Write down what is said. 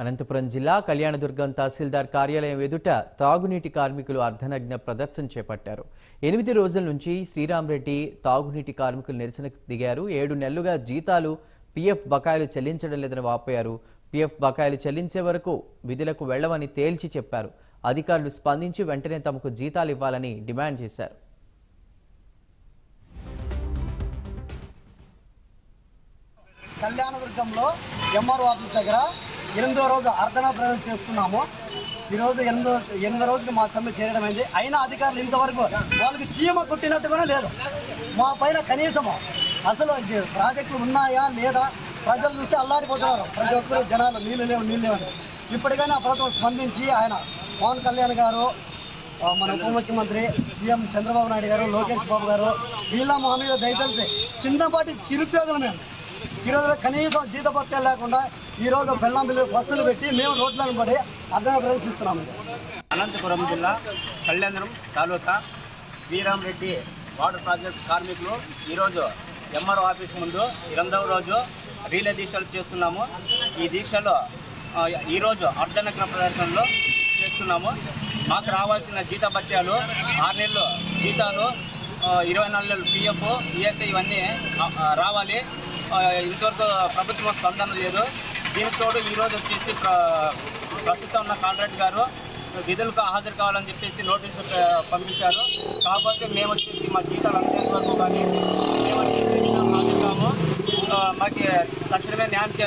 అనంతపురం జిల్లా కళ్యాణదుర్గం తహసీల్దార్ కార్యాలయం ఎదుట తాగునీటి కార్మికులు అర్ధనగ్న ప్రదర్శన చేపట్టారు. ఎనిమిది రోజుల నుంచి శ్రీరామరెడ్డి తాగునీటి కార్మికులు నిరసనకు దిగారు. ఏడు నెలలుగా జీతాలు పీఎఫ్ బకాయిలు చెల్లించడం లేదని వాపోయారు. పీఎఫ్ బకాయిలు చెల్లించే వరకు విధులకు వెళ్ళవని తేల్చి చెప్పారు. అధికారులు స్పందించి వెంటనే తమకు జీతాలు ఇవ్వాలని డిమాండ్ చేశారు. కళ్యాణదుర్గంలో ఎంఆర్ఓ ఆఫీస్ దగ్గర ఎనిమిదో రోజు అర్ధన ప్రజలు చేస్తున్నాము. ఈరోజు ఎనిమిదో ఎనిమిదో రోజుకి మా సమ్మె చేరడం అయింది అయినా అధికారులు ఇంతవరకు వాళ్ళకి చీమ కుట్టినట్టుగానే లేదు. మా పైన కనీసము అసలు ప్రాజెక్టులు ఉన్నాయా లేదా? ప్రజలు చూసి అల్లాడిపోతున్నారు. ప్రతి ఒక్కరు జనాలు నీళ్ళు లేవు నీళ్ళు లేవని ఇప్పటికైనా ప్రభుత్వం స్పందించి ఆయన పవన్ కళ్యాణ్ గారు మన ఉప ముఖ్యమంత్రి సీఎం చంద్రబాబు నాయుడు గారు లోకేష్ బాబు గారు వీళ్ళ మా మీద దయతలిసి చిన్నపాటి చిరుద్యోగులు మేము. ఈరోజు కనీసం జీతపత్యాలు లేకుండా ఈరోజు పెళ్ళం బిల్లు వస్తువులు పెట్టి మేము రోడ్లను పడి అర్థం ప్రదర్శిస్తున్నాము. అనంతపురం జిల్లా కళ్యాణం తాలూకా శ్రీరామరెడ్డి వాటర్ ప్రాజెక్ట్ కార్మికులు ఈరోజు ఎంఆర్ఓ ఆఫీస్ ముందు రెండవ రోజు రీలే దీక్షలు చేస్తున్నాము. ఈ దీక్షలో ఈరోజు అర్ధనగ్న ప్రదర్శనలో చేస్తున్నాము. మాకు రావాల్సిన జీత భత్యాలు ఆరు నెలలు జీతాలు ఇరవై నాలుగు నెలలు పిఎఫ్ ఈఎస్ఐ ఇవన్నీ రావాలి. ఇంతవరకు ప్రభుత్వం స్పందన లేదు. దీనికి తోడు ఈరోజు వచ్చేసి ప్రస్తుతం ఉన్న కాంట్రాక్ట్ గారు విధులకు హాజరు కావాలని చెప్పేసి నోటీసు పంపించారు. కాకపోతే మేము వచ్చేసి మా జీతాలు అందేంత వరకు కానీ మేము వచ్చేసి హాజరు కాము. మాకు తక్షణమే న్యాయం